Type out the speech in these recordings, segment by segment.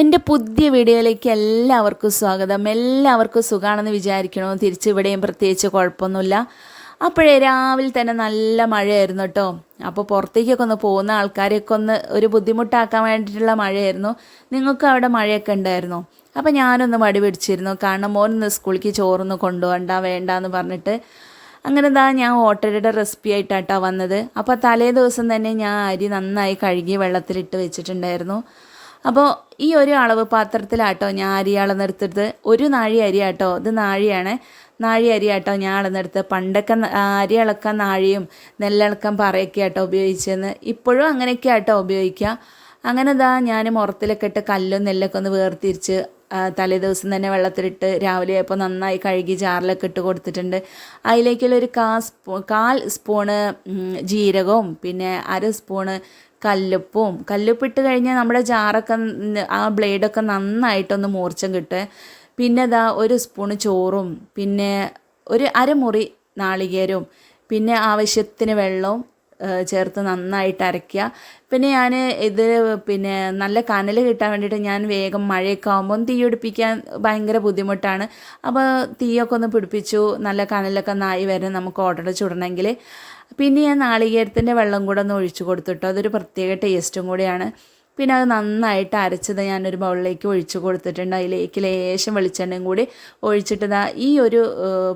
എന്റെ പുതിയ വീഡിയോയിലേക്ക് എല്ലാവർക്കും സ്വാഗതം. എല്ലാവർക്കും സുഖമാണെന്ന് വിചാരിക്കണോ? തിരിച്ച് ഇവിടെയും പ്രത്യേകിച്ച് കുഴപ്പമൊന്നുമില്ല. അപ്പോഴേ രാവിലെ തന്നെ നല്ല മഴയായിരുന്നു കേട്ടോ. അപ്പോൾ പുറത്തേക്കൊക്കെ ഒന്ന് പോകുന്ന ആൾക്കാരെയൊക്കെ ഒന്ന് ഒരു ബുദ്ധിമുട്ടാക്കാൻ വേണ്ടിയിട്ടുള്ള മഴയായിരുന്നു. നിങ്ങൾക്ക് അവിടെ മഴയൊക്കെ ഉണ്ടായിരുന്നു? അപ്പോൾ ഞാനൊന്ന് മടി പിടിച്ചിരുന്നു. കാരണം മോനൊന്ന് സ്കൂളിലേക്ക് ചോറൊന്ന് കൊണ്ടുപോകണ്ട വേണ്ട എന്ന് പറഞ്ഞിട്ട്. അങ്ങനെ എന്താ ഞാൻ ഓട്ടയുടെ റെസിപ്പി ആയിട്ടാട്ടോ വന്നത്. അപ്പോൾ തലേ ദിവസം തന്നെ ഞാൻ അരി നന്നായി കഴുകി വെള്ളത്തിലിട്ട് വെച്ചിട്ടുണ്ടായിരുന്നു. അപ്പോൾ ഈ ഒരു അളവ് പാത്രത്തിലാട്ടോ ഞാൻ അരി അളന്നെടുത്തത്. ഒരു നാഴി അരിയാട്ടോ. ഇത് നാഴിയാണ്. നാഴി അരിയാട്ടോ ഞാൻ അളന്നെടുത്ത് പണ്ടൊക്കെ അരി അളക്കാൻ നാഴിയും നെല്ലിളക്കാൻ പറയൊക്കെ ആട്ടോ ഉപയോഗിച്ചതെന്ന് ഇപ്പോഴും അങ്ങനെയൊക്കെ ആട്ടോ ഉപയോഗിക്കുക. അങ്ങനെ ദാ ഞാൻ മുറത്തിലൊക്കെ ഇട്ട് കല്ലും നെല്ലൊക്കെ ഒന്ന് വേർതിരിച്ച് തലേ ദിവസം തന്നെ വെള്ളത്തിലിട്ട് രാവിലെ ആയപ്പോൾ നന്നായി കഴുകി ജാറിലൊക്കെ ഇട്ട് കൊടുത്തിട്ടുണ്ട്. അതിലേക്കുള്ള ഒരു കാ സ്പൂ കാൽ സ്പൂണ് ജീരകവും പിന്നെ അര സ്പൂണ് കല്ലുപ്പും. കല്ലുപ്പിട്ട് കഴിഞ്ഞാൽ നമ്മുടെ ജാറൊക്കെ ആ ബ്ലേഡൊക്കെ നന്നായിട്ടൊന്ന് മൂർച്ചം കിട്ടുക പിന്നെ ഇതാ ഒരു സ്പൂണ് ചോറും പിന്നെ ഒരു അരമുറി നാളികേരവും പിന്നെ ആവശ്യത്തിന് വെള്ളവും ചേർത്ത് നന്നായിട്ട് അരയ്ക്കുക. പിന്നെ ഞാൻ ഇത് പിന്നെ നല്ല കനൽ കിട്ടാൻ വേണ്ടിയിട്ട് ഞാൻ വേഗം മഴയൊക്കെ ആകുമ്പം തീ പിടിപ്പിക്കാൻ ഭയങ്കര ബുദ്ധിമുട്ടാണ്. അപ്പോൾ തീയൊക്കെ ഒന്ന് പിടിപ്പിച്ചു. നല്ല കനലൊക്കെ നായി വരെ നമുക്ക് ഓർഡർ ചുടണമെങ്കിൽ. പിന്നെ ഞാൻ നാളികേരത്തിന്റെ വെള്ളം കൂടെ ഒന്ന് ഒഴിച്ചു കൊടുത്തിട്ടോ. അതൊരു പ്രത്യേക ടേസ്റ്റും കൂടിയാണ്. പിന്നെ അത് നന്നായിട്ട് അരച്ചത് ഞാനൊരു ബൗളിലേക്ക് ഒഴിച്ചു കൊടുത്തിട്ടുണ്ട്. അതിലേക്ക് ലേശം വെളിച്ചെണ്ണയും കൂടി ഒഴിച്ചിട്ട് ദാ ഈ ഒരു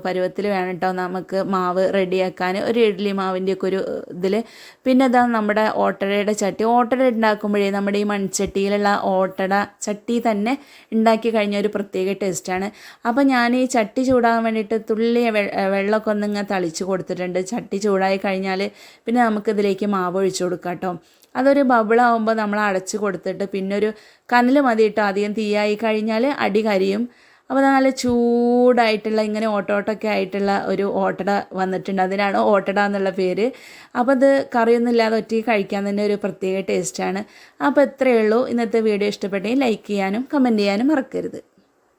പരുവത്തിൽ വേണം കേട്ടോ നമുക്ക് മാവ് റെഡിയാക്കാൻ ഒരു ഇഡ്ഡലി മാവിന്റെയൊക്കെ ഒരു ഇതിൽ പിന്നെ ഇതാ നമ്മുടെ ഓട്ടടയുടെ ചട്ടി. ഓട്ടട ഉണ്ടാക്കുമ്പോഴേ നമ്മുടെ ഈ മൺചട്ടിയിലുള്ള ഓട്ടട ചട്ടി തന്നെ ഉണ്ടാക്കി കഴിഞ്ഞ ഒരു പ്രത്യേക ടേസ്റ്റാണ് അപ്പോൾ ഞാൻ ഈ ചട്ടി ചൂടാകാൻ വേണ്ടിയിട്ട് തുള്ളി വെള്ളമൊക്കെ ഒന്ന് ഇങ്ങനെ തളിച്ച് കൊടുത്തിട്ടുണ്ട്. ചട്ടി ചൂടായി കഴിഞ്ഞാൽ പിന്നെ നമുക്കിതിലേക്ക് മാവ് ഒഴിച്ചു കൊടുക്കാം കേട്ടോ അതൊരു ബബിളാവുമ്പോൾ നമ്മൾ അടച്ച് കൊടുത്തിട്ട് പിന്നെ ഒരു കനൽ മതി കേട്ടോ അധികം തീയായി കഴിഞ്ഞാൽ അടി കരിയും. അപ്പോൾ നല്ല ചൂടായിട്ടുള്ള ഇങ്ങനെ ഓട്ടോട്ടൊക്കെ ആയിട്ടുള്ള ഒരു ഓട്ടട വന്നിട്ടുണ്ട്. അതിനാണ് ഓട്ടട എന്നുള്ള പേര്. അപ്പോൾ അത് കറിയൊന്നും ഇല്ലാതെ ഒറ്റയ്ക്ക് കഴിക്കാൻ തന്നെ ഒരു പ്രത്യേക ടേസ്റ്റാണ് അപ്പോൾ ഇത്രയേ ഉള്ളൂ. ഇന്നത്തെ വീഡിയോ ഇഷ്ടപ്പെട്ടെങ്കിൽ ലൈക്ക് ചെയ്യാനും കമന്റ് ചെയ്യാനും മറക്കരുത്.